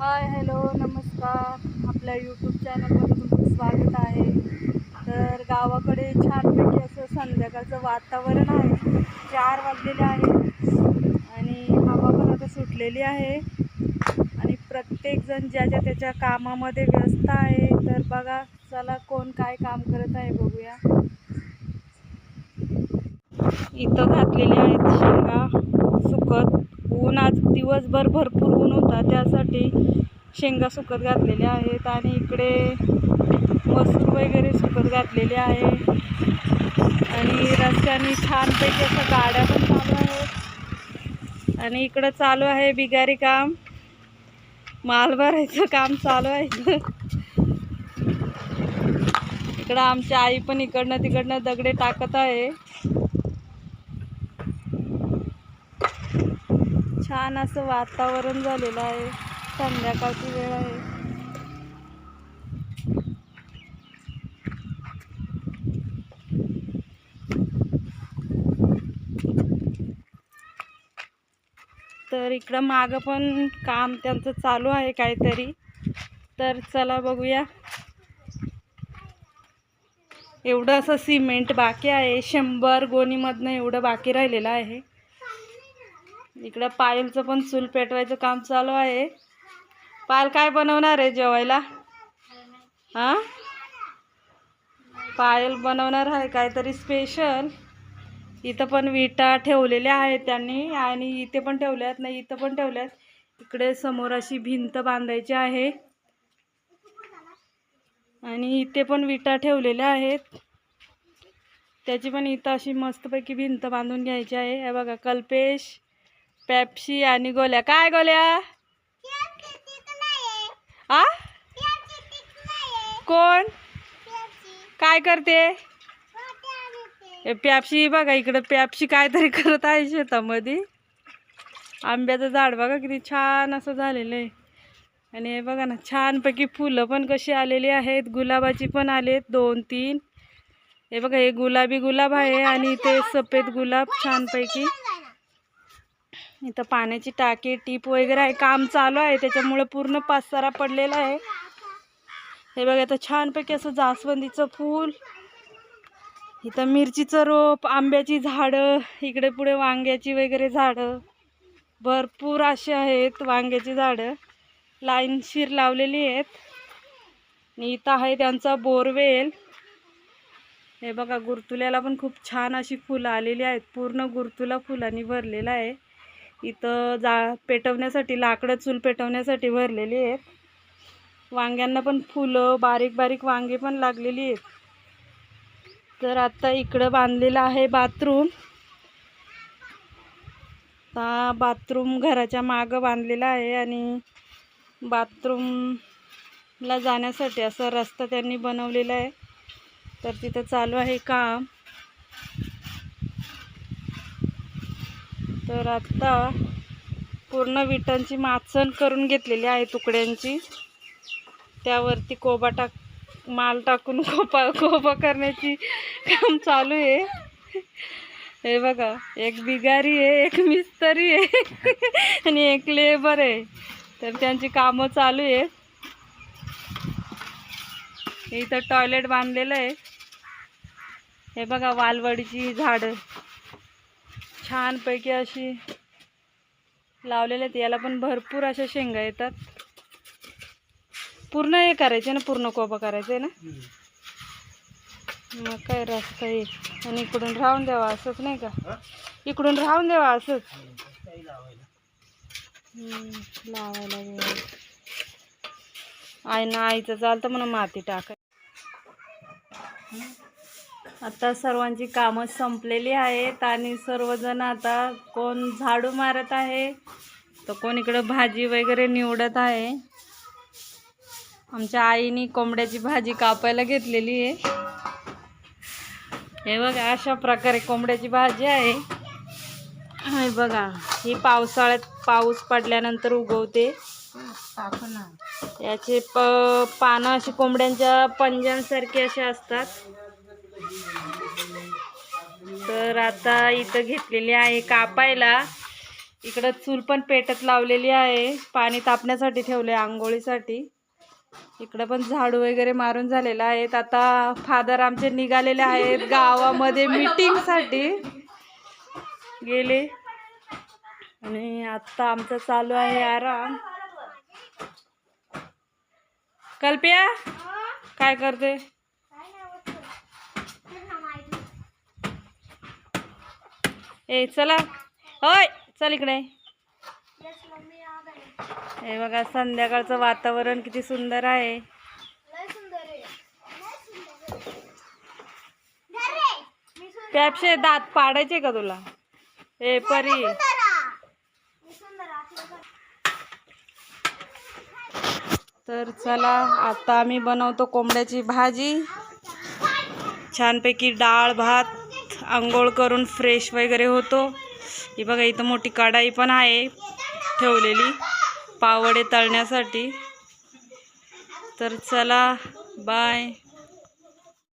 Hi hello नमस्कार. आपल्या YouTube चॅनलमध्ये तुमचं स्वागत आहे. तर गावाकडे छानपैकी असं संध्याकाळचं वातावरण आहे. चार वाजलेले आहे आणि हवा पण आता सुटलेली आहे. आणि प्रत्येकजण ज्याच्या त्याच्या कामामध्ये व्यस्त आहे तर बघा चला कोण काय काम करत आहे बघूया. इथं घातलेले आहेत शेंगा सुकत. दिवसभर भरपूर ऊन होता त्यासाठी शेंगा सुकत घातलेल्या आहेत आणि इकडे मसूर वगैरे सुकत घातलेले आहे. आणि रस्त्याने छानपैकी असं गाड्या पण चालू आहेत. आणि इकडं चालू आहे बिगारी काम. माल भरायचं काम चालू आहे. इकडं आमची आई पण इकडनं तिकडनं दगडे टाकत आहे. छान असं वातावरण झालेलं आहे. संध्याकाळची वेळ आहे. तर इकडं मागं पण काम त्यांचं चालू आहे काहीतरी. तर चला बघूया. एवढं असं सिमेंट बाकी आहे. शंभर गोणीमधनं एवढं बाकी राहिलेलं आहे. इकडं पायलचं पण चूल पेटवायचं काम चालू आहे. पायल काय बनवणार आहे जेवायला? हां? पायल बनवणार आहे काहीतरी स्पेशल इथं पण विटा ठेवलेल्या आहेत त्यांनी आणि इथे पण ठेवल्यात नाही इथं पण ठेवल्यात. इकडे समोर अशी भिंत बांधायची आहे. आणि इथे पण विटा ठेवलेल्या आहेत. त्याची पण इथं अशी मस्तपैकी भिंत बांधून घ्यायची आहे. हे बघा कल्पेश. पेप्सी आणि गोल्या. काय गोल्या? आ? कोण? काय करते? हे बघा इकडं प्यापशी काहीतरी करत आहे शेतामध्ये. आंब्याचं झाड बघा किती छान असं झालेलं आहे. आणि हे बघा ना छानपैकी फुलं पण कशी आलेली आहेत गुलाबाची पण आलेत दोन तीन. हे बघा हे गुलाबी गुलाब आहे आणि ते सफेद गुलाब छानपैकी. इथं पाण्याची टाकी टीप वगैरे आहे. काम चालू आहे. त्याच्यामुळे पूर्ण पाचसारा पडलेला आहे. हे बघा आता छानपैकी असं जास्वंदीचं फूल. इथं मिरचीचं रोप आंब्याची झाडं इकडे पुढे वांग्याची वगैरे झाडं. भरपूर अशी आहेत वांग्याची झाडं. लाईनशीर लावलेली आहेत. आणि इथं आहे त्यांचा बोरवेल. हे बघा गुरतुल्याला पण खूप छान अशी फुलं आलेली आहेत. पूर्ण गुरतुला फुलांनी भरलेला आहे. इथं जा पेटवण्यासाठी लाकडं चूल पेटवण्यासाठी भरलेली आहेत. वांग्यांना पण फुलं बारीक बारीक वांगे पण लागलेली आहेत. तर आत्ता इकडं बांधलेलं आहे बाथरूम. हा बाथरूम घराच्या मागं बांधलेला आहे आणि बाथरूमला जाण्यासाठी असा रस्ता त्यांनी बनवलेला आहे. तर तिथं चालू आहे काम. तर आत्ता पूर्ण विटांची माचण करून घेतलेली आहे तुकड्यांची. त्यावरती कोबा टाक माल टाकून कोपा कोबा करण्याची काम चालू आहे. हे बघा एक बिगारी आहे एक मिस्त्री आहे आणि एक लेबर आहे. तर त्यांची कामं चालू आहे. इथं टॉयलेट बांधलेलं आहे. हे बघा वालवडीची झाडं. छानपैकी अशी लावलेले आहेत. याला पण भरपूर अशा शेंगा येतात. पूर्ण हे करायचे ना पूर्ण कोबा करायचं आहे ना मग काय रस्ता येईल आणि इकडून राहून द्यावा असंच नाही का? इकडून राहून द्यावा असंच. लावायला. आई ना आईचं चालतं म्हणून माती टाकाय आता सर्वांची कामं संपलेली आहेत आणि सर्वजण आता कोण झाडू मारत आहे तर कोण इकडं भाजी वगैरे निवडत आहे. आमच्या आईने कोंबड्याची भाजी कापायला घेतलेली आहे. हे बघा अशा प्रकारे कोंबड्याची भाजी आहे. हे बघा ही पावसाळ्यात पाऊस पडल्यानंतर उगवते. याचे प पानं अशी कोंबड्यांच्या पंजांसारखे असे असतात. तर आता इथं घेतलेली आहे कापायला. इकडं चूल पण पेटत लावलेली आहे. पाणी तापण्यासाठी ठेवले आंघोळीसाठी. इकडं पण झाडू वगैरे मारून झालेलं आहेत. आता फादर आमचे निघालेले आहेत गावामध्ये मीटिंगसाठी. गेले. आणि आत्ता आमचं चालू आहे आराम. कल्पिया काय करते? ए चला. होय चल इकडे. हे बघा संध्याकाळचं वातावरण किती सुंदर आहे. पॅपशे दात पाडायचे का तुला? ए परी. तर चला आता आम्ही बनवतो कोंबड्याची भाजी. छानपैकी डाळ भात. आंघोळ करून फ्रेश वगैरे होतो. ही बघा इथं मोठी कढाई पण आहे ठेवलेली पावडे तळण्यासाठी. तर चला बाय